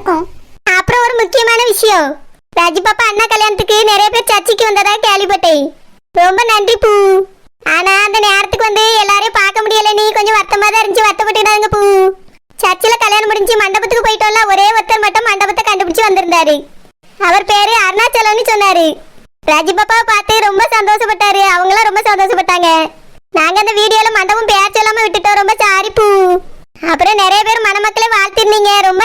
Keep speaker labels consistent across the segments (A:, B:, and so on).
A: இருக்கும்.
B: அப்புறம் ஒரு முக்கியமான விஷயம். ராஜி பாப்பா அண்ணா கல்யாணத்துக்கு நிறைய பேர் சர்ச்சைக்கு வந்ததா கேள்விப்பட்டேன். ரொம்ப நன்றி பூ. ஆனா அந்த நேரத்துக்கு வந்து எல்லாரையும் பார்க்க முடியல. நீ கொஞ்சம் வருத்தமா தான் இருந்துச்சு வருத்தப்பட்டுடாங்க பூ. சர்ச்சில் கல்யாணம் முடிஞ்சு மண்டபத்துக்கு போயிட்டோம்ல ஒரே ஒருத்தர் மட்டும் மண்டபத்தை கண்டுபிடிச்சு வந்திருந்தாரு. அவர் பேரு அருணாச்சலம்னு சொன்னாரு. ராஜி பாப்பாவை பார்த்து ரொம்ப சந்தோஷப்பட்டாரு. அவங்களாம் ரொம்ப சந்தோஷப்பட்டாங்க. நாங்க அந்த வீடியோல மண்டபம் பேச்சலாம விட்டுட்டோம். ரொம்ப சாரி பூ. அப்புறம் நிறைய பேர் மணமக்களை வாழ்த்திருந்தீங்க. ரொம்ப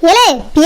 A: 别
B: 嘞别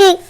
B: की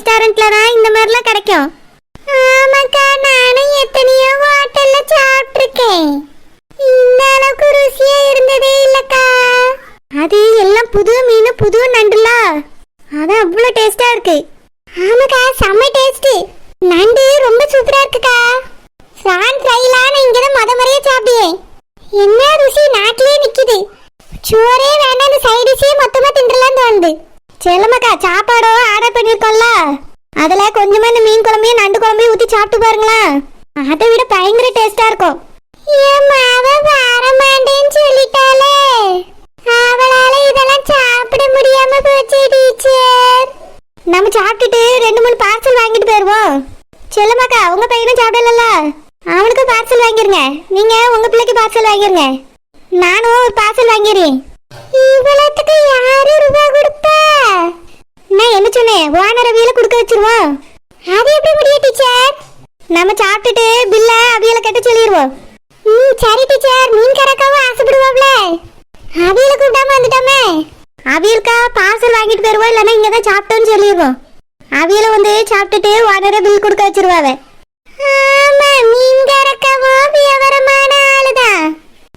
B: ரெஸ்டாரண்ட்ல தான் இந்த மாதிரிலாம் கிடைக்கும்.
A: ஆமாக்கா நானும் எத்தனையோ ஹோட்டல்ல சாப்பிட்டிருக்கேன். இந்த அளவுக்கு ருசியா இருந்ததே இல்லக்கா.
B: அது எல்லாம் புது மீன் புது நண்டுலா. அதான் அவ்வளோ டேஸ்டா இருக்கு
A: ஆமாக்கா செம்ம டேஸ்ட் நண்டு ரொம்ப சூப்பரா இருக்குக்கா பிரான் ஃப்ரைலாம் நான் இங்க தான் முத முறையா சாப்பிடுவேன் என்ன ருசி நாட்டிலே நிக்குது சோறே வேண்டாம் அந்த சைடிஷே மொத்தமா தின்றலாம் தோணுது
B: செல்லமாக்கா சாப்பாடும் ஆர்டர் பண்ணிருக்கோம்ல அதுல கொஞ்சமா இந்த மீன் குழம்பையும் நண்டு குழம்பையும் ஊத்தி சாப்பிட்டு பாருங்களேன் அதை விட பயங்கர டேஸ்டா இருக்கும்
A: என் மாவ வர மாட்டேன்னு சொல்லிட்டாளே அவளால இதெல்லாம் சாப்பிட முடியாம போச்சு டீச்சர்
B: நம்ம சாப்பிட்டுட்டு ரெண்டு மூணு பார்சல் வாங்கிட்டு போயிடுவோம் செல்லமாக்கா உங்க பையனும் சாப்பிடல அவனுக்கும் பார்சல் வாங்கிருங்க. நீங்க உங்க பிள்ளைக்கு பார்சல் வாங்கிருங்க. நானும் ஒரு பார்சல் வாங்கிடுறேன்.
A: இவ்வளவுக்கு யாரு ரூபா கொடுப்பா?
B: நான் என்ன சொன்னேன்? ஓனர் அவியல கொடுக்க வச்சிருவோம்.
A: அது எப்படி முடியும் டீச்சர்?
B: நம்ம சாப்பிட்டுட்டு பில்ல அவியல கட்ட சொல்லிடுவோம்.
A: ம் சரி டீச்சர். மீன் கறக்கவும் ஆசைப்படுவாப்ல.
B: அவியலுக்கா பார்சல் வாங்கிட்டு போயிருவோம் இல்லைன்னா இங்கே தான் சாப்பிட்டோன்னு சொல்லிடுவோம் அவியல வந்து சாப்பிட்டுட்டு ஓனரை பில் கொடுக்க வச்சிருவாவே.
A: மீன் கறக்கவும் விவரமான ஆளுதான்.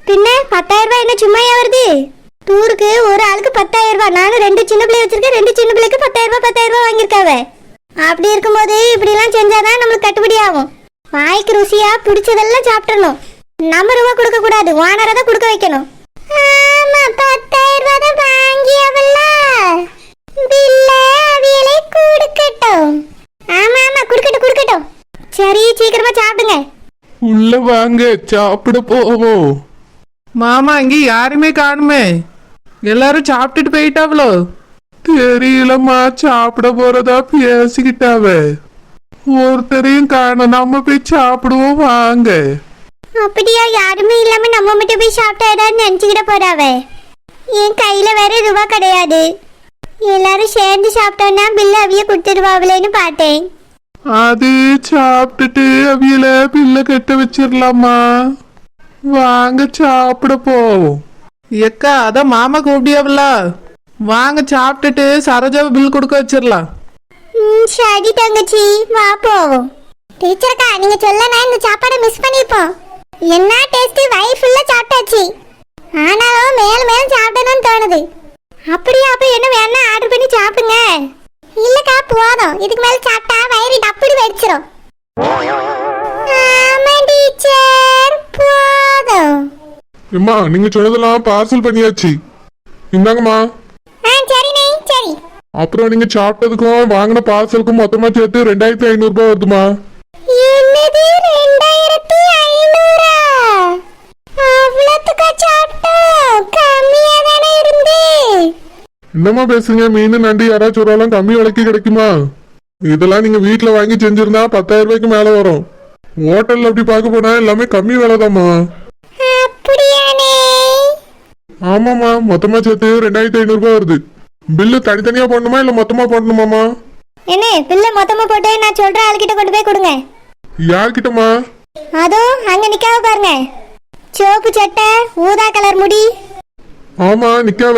B: பின்ன பத்தாயிரம் ரூபாய் என்ன சும்மாயா வருது? டூருக்கு ஒரு ஆளுக்கு பத்தாயிரம் ரூபாய். நானும் ரெண்டு சின்ன பிள்ளை வச்சிருக்கேன் ரெண்டு சின்ன பிள்ளைக்கு பத்தாயிரம் ரூபாய் பத்தாயிரம் ரூபாய் வாங்கியிருக்காவ. அப்படி இருக்கும்போது இப்படிலாம் செஞ்சாதான் நம்மளுக்கு கட்டுப்படி ஆகும். வாய்க்கு ருசியா பிடிச்சதெல்லாம் சாப்பிடணும் நம்ம ரூபா கொடுக்க கூடாது ஓனரை தான் கொடுக்க வைக்கணும்
A: ஆமா பத்தாயிரம் ரூபாய் தான் வாங்கியவல்ல பில்ல அவியலை கொடுக்கட்டும்
B: ஆமா ஆமா குடுக்கட்டும் குடுக்கட்டும் சரி சீக்கிரமா சாப்பிடுங்க
C: உள்ள வாங்க சாப்பிட போவோம். மாமா இங்க யாருமே காணுமே. எல்லாரும் சாப்பிட்டுட்டு போயிட்டாவளோ? தெரியலம்மா சாப்பிட போறதா பேசிக்கிட்டாவ. ஒருத்தரையும் காணும் நம்ம போய் சாப்பிடுவோம் வாங்க.
B: அப்படியா யாருமே இல்லாம நம்ம மட்டும் போய் சாப்பிட்டா ஏதாவது நினைச்சுக்கிட போறாவே? என் கையில வேற ரூபா கிடையாது. எல்லாரும் சேர்ந்து சாப்பிட்டோம்னா பில்லு அவிய கொடுத்துருவாங்களேன்னு பார்த்தேன்.
C: அது சாப்பிட்டுட்டு அவியல பில்ல கட்ட வச்சிடலாமா வாங்க சாப்பிட போவோம். எக்கா அதான் மாமா கூப்பிடியாவல வாங்க சாப்பிட்டுட்டு சரோஜாவை பில் கொடுக்க வச்சிடலாம்
B: ம், சரி தங்கச்சி வா போவோம்.
A: டீச்சர்க்கா நீங்க சொல்லனா இந்த சாப்பாடை மிஸ் பண்ணிருப்போம். என்ன டேஸ்ட் வயிறு ஃபுல்லா சாப்பிட்டாச்சு. ஆனாலும் மேலும் மேலும் சாப்பிடணும்னு தோணுது.
B: அப்படியா அப்ப என்ன வேணா ஆர்டர் பண்ணி சாப்பிடுங்க.
A: இல்லக்கா போதும். இதுக்கு மேல சாப்பிட்டா வயிறு டப்புடி வெடிச்சிரும்.
D: அம்மா நீங்க சொன்னதெல்லாம் பார்சல் பண்ணியாச்சு. இந்தாங்கம்மா. அப்புறம் நீங்க சாப்பிட்டதுக்கும் வாங்கின பார்சலுக்கும் மொத்தமா சேர்த்து ரெண்டாயிரத்தி ஐநூறு ரூபாய் வருதுமா என்னம்மா பேசுங்க மீன் நண்டு யாராச்சும் ஒரு ஆளும் கம்மி விலைக்கு கிடைக்குமா? இதெல்லாம் நீங்க வீட்ல வாங்கி செஞ்சிருந்தா பத்தாயிரம் ரூபாய்க்கு மேல வரும். ஹோட்டல்ல அப்படி பார்க்க போனா எல்லாமே கம்மி விலைதாம்மா.
A: அப்படியானே
D: ஆமாம்மா மொத்தமா சேர்த்து ரெண்டாயிரத்தி ஐநூறு ரூபாய் வருது. பில்லு தனித்தனியா போடணுமா இல்ல மொத்தமா போடணுமாமா
B: என்ன பிள்ளை மொத்தமா போட்டு நான் சொல்ற ஆளுகிட்ட கொண்டு போய் கொடுங்க.
D: யார்கிட்டமா
B: அதோ அங்க நிக்காம பாருங்க. சிவப்பு சட்டை ஊதா கலர் முடி.
D: ஆமா நிக்காவ.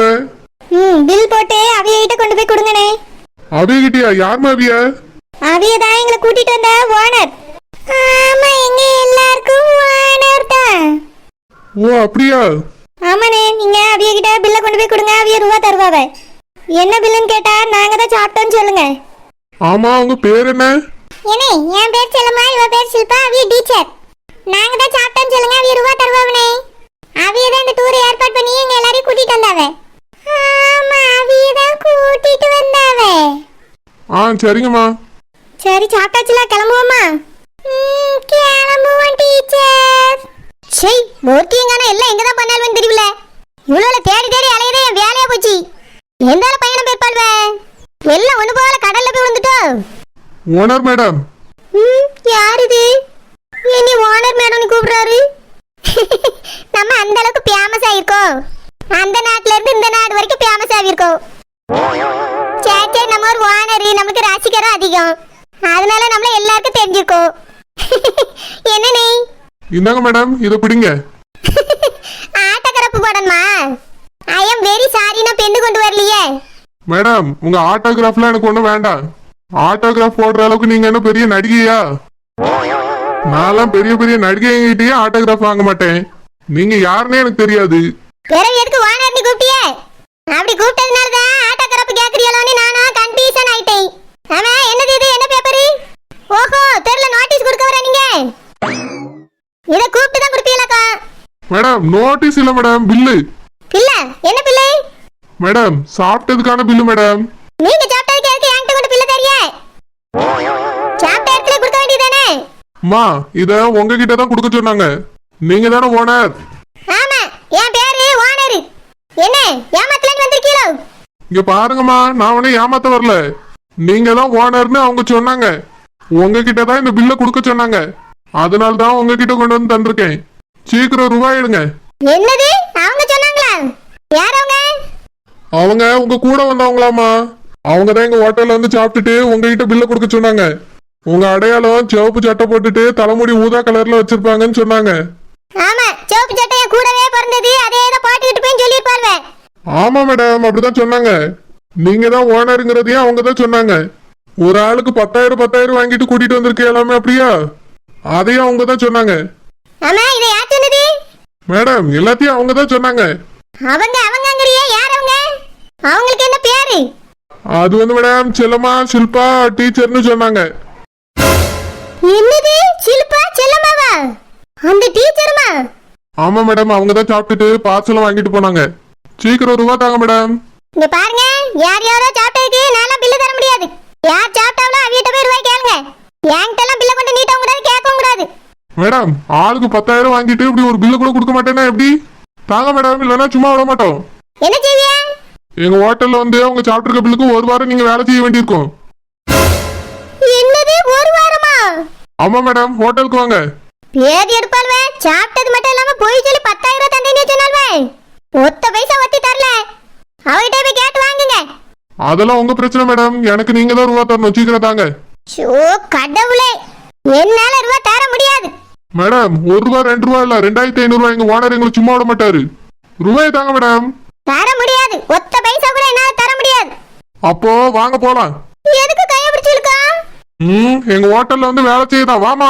B: ம் பில் போட்டு அவிய கொண்டு போய் கொடுங்கண்ணே.
D: அவியகிட்டயா? யாருமா அவிய
B: அவிய? தான் எங்களை கூட்டிட்டு வந்த ஓனர்.
A: ஆமா எங்க எல்லாருக்கும் ஓனர் தான்.
D: ஓ அப்படியா?
B: ஆமாண்ணே நீங்க அவிய கிட்ட பில்லை கொண்டு போய் கொடுங்க அவிய ரூபா தருவாவ. என்ன பில்லுன்னு கேட்டா நாங்க தான் சாப்பிட்டோம்னு சொல்லுங்க.
D: ஆமா உங்க பேர் என்ன?
A: ஏனே என் பேர் செல்லம்மா இவ பேர் ஷில்பா அவிய டீச்சர். நாங்க தான் சாப்பிட்டோம் சொல்லுங்க அவிய ரூபா தருவாவனே. அவிய தான் இந்த டூர் ஏற்பாடு பண்ணி எங்க எல்லாரையும் கூட்டிட்டு வந்தாவ. ஆமா அவிய தான் கூட்டிட்டு வந்தாவ.
D: ஆ சரிங்கம்மா.
B: சரி சாப்பிட்டாச்சுல கிளம்புவோமா?
A: கிளம்புவோம் டீச்சர்.
B: சரி மூர்த்தியங்கான எல்லாம் எங்க தான் பண்ணாலும் தெரியல. இவ்வளவு தேடி தேடி அலையதே என் வேலையா போச்சு. எந்த பையனை போய்ப்பாள்வே எல்லாம் ஒண்ணு போல கடல்ல போய் வந்துட்டோம்
D: ஓனர் மேடம்.
B: ம் யார் இது இனி ஓனர் மேடம்னு கூப்பிடுறாரு. நம்ம அந்த அளவுக்கு ஃபேமஸ் ஆயிருக்கோம் அந்த நாட்டுல இருந்து இந்த நாடு வரைக்கும் ஃபேமஸ் ஆகிருக்கோம் சரி சரி நம்ம ஒரு ஓனர் நமக்கு ரசிகரும் அதிகம். அதனால நம்மள எல்லாருக்கும் தெரிஞ்சிருக்கோம். என்ன நீ?
D: இந்தாங்க மேடம் இதை பிடிங்க.
B: ஆட்டக்கரப்பு போடணுமா? ஐ எம் வெரி சாரி நான் பெண்டு கொண்டு வரலையே.
D: மேடம் உங்க ஆட்டோகிராஃப்லாம் எனக்கு ஒண்ணும் வேண்டாம். ஆட்டோகிராஃப் போடுற அளவுக்கு நீங்க என்ன பெரிய நடிகையா? நான்லாம் பெரிய பெரிய நடிகைகிட்டயே ஆட்டோகிராஃப் வாங்க மாட்டேன். நீங்க யாருன்னே எனக்கு தெரியாது.
B: பிறகு எதுக்கு ஓனர் நீ கூப்பிட்டியே? அப்படி கூப்பிட்டதுனால தான் ஆட்டோக்கரப்பு கேக்குறீங்களோன்னு நானும் கன்ஃபியூஷன் ஆயிட்டேன். ஆமா என்னது இது? என்ன பேப்பரு ஓஹோ தெருல நோட்டீஸ் கொடுக்க வர நீங்க. இத கூப்பிட்டு தான் கொடுப்பீங்களாக்கா?
D: மேடம் நோட்டீஸ் இல்ல மேடம் பில்லு
B: பில்ல? என்ன பிள்ளை
D: மேடம் சாப்பிட்டதுக்கான பில்லு மேடம்
B: நீங்க சாப்பிட்டதுக்கு எதுக்கு என்கிட்ட கொண்டு பில்ல தரிய சாப்பிட்ட இடத்துல கொடுக்க வேண்டியதானே
D: அம்மா இத உங்ககிட்ட தான் கொடுக்க சொன்னாங்க. நீங்க தானே ஓனர்
B: ஆமா என் பேரு ஓனர் என்ன ஏமாத்தலன்னு வந்திருக்கீங்களோ
D: இங்க பாருங்கம்மா நான் உன்னை ஏமாத்த வரல. நீங்க தான் ஓனர்னு அவங்க சொன்னாங்க. உங்ககிட்ட தான் இந்த பில்லை கொடுக்க சொன்னாங்க. அதனால தான் உங்ககிட்ட கொண்டு வந்து தந்திருக்கேன். சீக்கிரம் ரூபாய் எடுங்க.
B: என்னது? அவங்க சொன்னாங்களா? யார் அவங்க?
D: அவங்க உங்க கூட வந்தவங்களாமா அவங்க தான் எங்க ஹோட்டல்ல வந்து சாப்பிட்டுட்டு உங்ககிட்ட பில்லை கொடுக்க சொன்னாங்க. உங்க அடையாளம் சிவப்பு சட்டை போட்டுட்டு தலைமுடி ஊதா கலர்ல வச்சிருப்பாங்கன்னு சொன்னாங்க.
B: ஆமா சிவப்பு சட்டை என் கூடவே பிறந்தது அதே தான் போட்டுக்கிட்டு போய் சொல்லியிருப்பாருவே
D: ஆமா மேடம் அப்படிதான் சொன்னாங்க. நீங்க தான் ஓனருங்கிறதையும் அவங்க தான் சொன்னாங்க. ஒரு ஆளுக்கு பத்தாயிரம் பத்தாயிரம் வாங்கிட்டு கூட்டிட்டு வந்திருக்க எல்லாமே அப்படியா? அதையும் அவங்க தான் சொன்னாங்க.
B: ஆமா இதை யார் சொன்னது?
D: மேடம் எல்லாத்தையும் அவங்க தான் சொன்னாங்க.
B: அவங்க அவங்கங்கறியே யார் அவங்க? அவங்களுக்கு என்ன பேரு?
D: அது வந்து மேடம் செல்லம்மா ஷில்பா டீச்சர்னு சொன்னாங்க.
B: என்னது? சிலுப்பா செல்லம்மாவா? அந்த டீச்சருமா
D: ஆமா மேடம் அவங்க தான் சாப்பிட்டுட்டு பார்சலும் வாங்கிட்டு போனாங்க. சீக்கிரம் ரூபா தாங்க மேடம்
B: இங்க பாருங்க யார் யாரோ சாப்பிட்டதுக்கு நான்லாம் பில்லு தர முடியாது. யார் சாப்பிட்டாங்களோ அவியிட்ட போய் ரூபாய் கேளுங்க. என்கிட்ட எல்லாம் பில்ல கொண்டு நீட்டவும் கூடாது கேட்கவும் கூடாது.
D: மேடம் ஆளுக்கு பத்தாயிரம் வாங்கிட்டு இப்படி ஒரு பில்லு கூட கொடுக்க மாட்டேன்னா எப்படி? தாங்க மேடம் இல்லைன்னா சும்மா விட மாட்டோம்.
B: என்ன செய்விய
D: எங்க ஹோட்டல்ல வந்து அவங்க சாப்பிட்டுருக்க பில்லுக்கு ஒரு வாரம் நீங்க வேலை செய்ய வேண்டியிருக்கும்.
B: என்னது ஒரு வாரமா?
D: ஆமா மேடம் ஹோட்டலுக்கு வாங்க.
B: பேதி எடுப்பாள்வே? சாப்பிட்டது மட்டும் இல்லாம போய் சொல்லி பத்தாயிரம் ரூபாய் தந்தேன்னு சொன்னால்வே ஒத்த பைசா ஒத்தி தரல. அவகிட்ட போய் கேட்டு வாங்குங்க.
D: அதெல்லாம் உங்க பிரச்சனை மேடம் எனக்கு நீங்க தான் ரூபா தரணும். சீக்கிரம் தாங்க.
B: ஷோ கடவுளே. என்னால ரூபா தர முடியாது.
D: மேடம் ஒரு ரூபா ரெண்டு ரூபா இல்ல. ரெண்டாயிரத்தி ஐநூறு ரூபாய் எங்க ஓனர் எங்களை சும்மா விட மாட்டாரு. ரூபாயை தாங்க மேடம்
B: தர முடியாது. ஒத்த பைசா கூட என்னால தர முடியாது.
D: அப்போ வாங்க போலாம்.
B: எதுக்கு கைய பிடிச்சிருக்கா
D: ம் எங்க ஹோட்டல்ல வந்து வேலை செய்யுதான் வாமா.